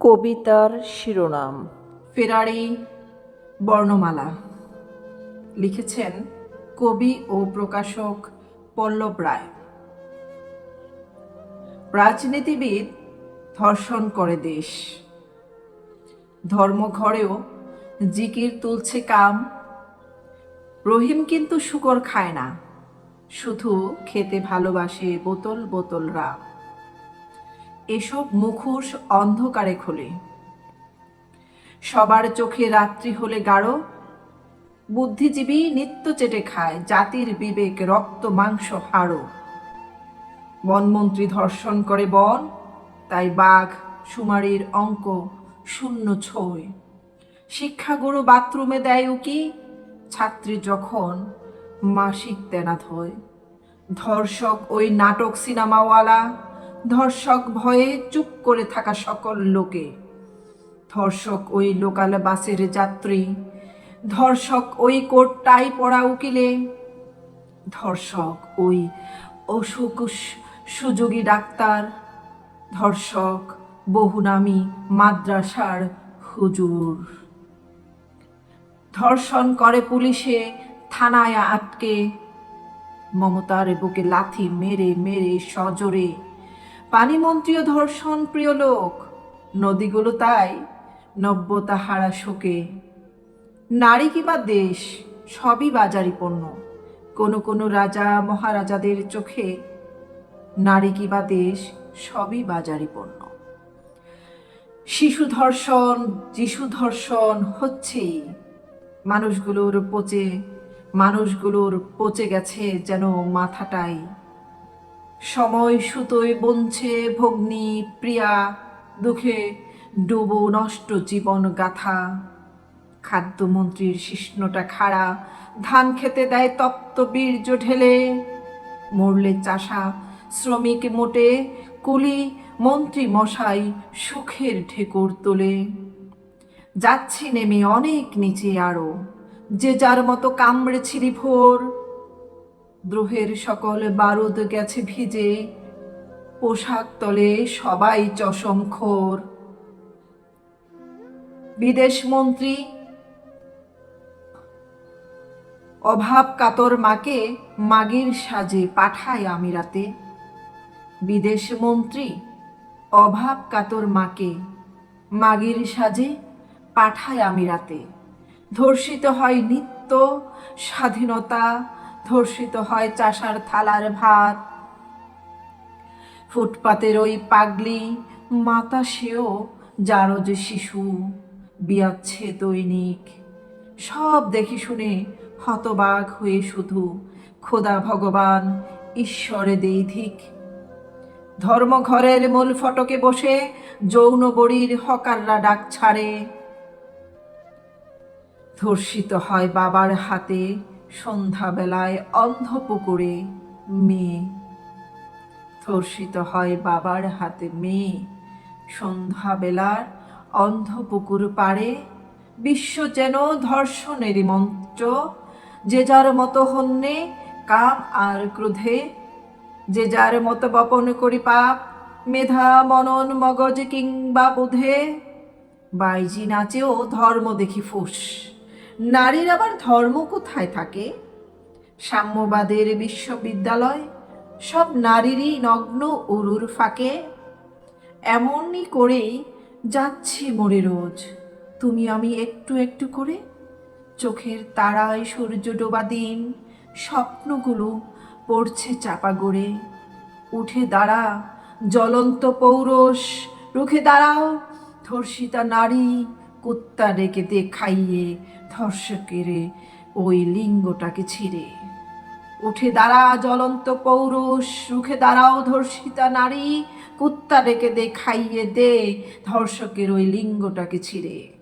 কবিতার শিরোনাম। ফেরারি বর্ণমালা। লিখেছেন কবি ও প্রকাশক পল্লব রায়। রাজনীতিবিদ ধর্ষণ করে দেশ। ধর্মঘরেও জিকির তুলছে কাম। রহিম কিন্তু শুকর খায় না। শুধু খেতে ভালোবাসে বোতল বোতল রাম। এসব মুখোশ অন্ধকারে খোলে। সবার চোখে রাত্রি হলে গাঢ়। বুদ্ধিজীবী নিত্য চেটে খায়, জাতির বিবেক, রক্ত, মাংস হাড়ো বনমন্ত্রী ধর্ষণ করে বন, তাই বাঘ, সুমারির অঙ্ক শূন্য ছয়। শিক্ষাগুরু বাথরুমে দেয় উকি, ছাত্রী যখন মাসিক তেনাথ হয় ধর্ষক ওই নাটক সিনেমাওয়ালা ধর্ষক ভয়ে চুপ করে থাকা সকল লোকে। ধর্ষক ওই লোকাল বাসের যাত্রী। ধর্ষক ওই কোটটাই পড়া উকিলে। ধর্ষক ওই অসুখ সুযোগী ডাক্তার। ধর্ষক বহুনামী মাদ্রাসার হুজুর। ধর্ষণ করে পুলিশে, থানায় আটকে। মমতার বুকে লাথি মেরে মেরে সজোরে। পানিমন্ত্রীও ধর্ষণ প্রিয় লোক, নদীগুলো তাই নব্যতা হারা শোকে। নারী কিবা দেশ, সবই বাজারি পণ্য। কোনো কোনো রাজা মহারাজাদের চোখে নারী কিবা দেশ, সবই বাজারি পণ্য। শিশু ধর্ষণ, যিশু ধর্ষণ হচ্ছেই। মানুষগুলোর পচে মানুষগুলোর পচে গেছে যেন মাথাটাই। সময় সুতোয় বনছে ভগ্নী, প্রিয়া, দুঃখে ডুবো নষ্ট জীবন গাথা। খাদ্যমন্ত্রীর শিষ্ণটা খাড়া, ধান খেতে দেয় তপ্ত বীর্য ঢেলে। মরলে চাষা, শ্রমিক মোটে, কুলি, মন্ত্রী মশাই সুখের ঢেকুর তোলে। যাচ্ছি নেমে অনেক নিচে আরও, যে যার মতো কামড়েছিলি ভোর দ্রোহের সকল বারুদ গেছে ভিজে। পোশাক তলে সবাই চশম খোর। বিদেশ মন্ত্রী অভাব কাতর মাকে মাগির সাজে পাঠায় আমিরাতে। বিদেশ মন্ত্রী অভাব কাতর মাকে মাগির সাজে পাঠায় আমিরাতে। ধর্ষিত হয় নিত্য স্বাধীনতা ধর্ষিত হয় চাষার থালার ভাত। ফুটপাতের ওই পাগলি মাতা সেও যারও যে শিশু বিয়াচ্ছে দৈনিক। সব দেখে শুনে হতবাক হয়ে শুধু খোদা ভগবান, ঈশ্বরে দেই ধিক ধর্মঘরের মূল ফটকে বসে যৌন বড়ির হকাররা ডাক ছাড়ে। ধর্ষিত হয় বাবার হাতে সন্ধ্যাবেলায় অন্ধ পুকুরে মেয়ে। ধর্ষিত হয় বাবার হাতে মেয়ে। সন্ধ্যাবেলার অন্ধ পুকুর পাড়ে বিশ্ব যেন ধর্ষণেরই মঞ্চ। যে যার মতো হন্যে কাম আর ক্রোধে। যে যার মতো বপন করি পাপ, মেধা, মনন, মগজ কিংবা বোধে। বাইজি নাচেও ধর্ম দেখি ফুস। নারীর আবার ধর্ম কোথায় থাকে? সাম্যবাদের বিশ্ববিদ্যালয়, সব নারীরই নগ্ন উরুর ফাঁকে। এমনই করেই যাচ্ছি মরে রোজ। তুমি আমি একটু একটু করে। চোখের তারায় সূর্য ডোবা দিন, স্বপ্নগুলো পড়ছে চাপা গড়ে। উঠে দাঁড়া, জ্বলন্ত পৌরষ, রুখে দাঁড়াও, ধর্ষিতা নারী কুত্তা ডেকে দে খাইয়ে ধর্ষকের ওই লিঙ্গটাকে ছিঁড়ে। উঠে দাঁড়া জ্বলন্ত পৌরুষ, রুখে দাঁড়াও ধর্ষিতা নারী, কুত্তা ডেকে দে খাইয়ে দে, ধর্ষকের ওই লিঙ্গটাকে ছিঁড়ে।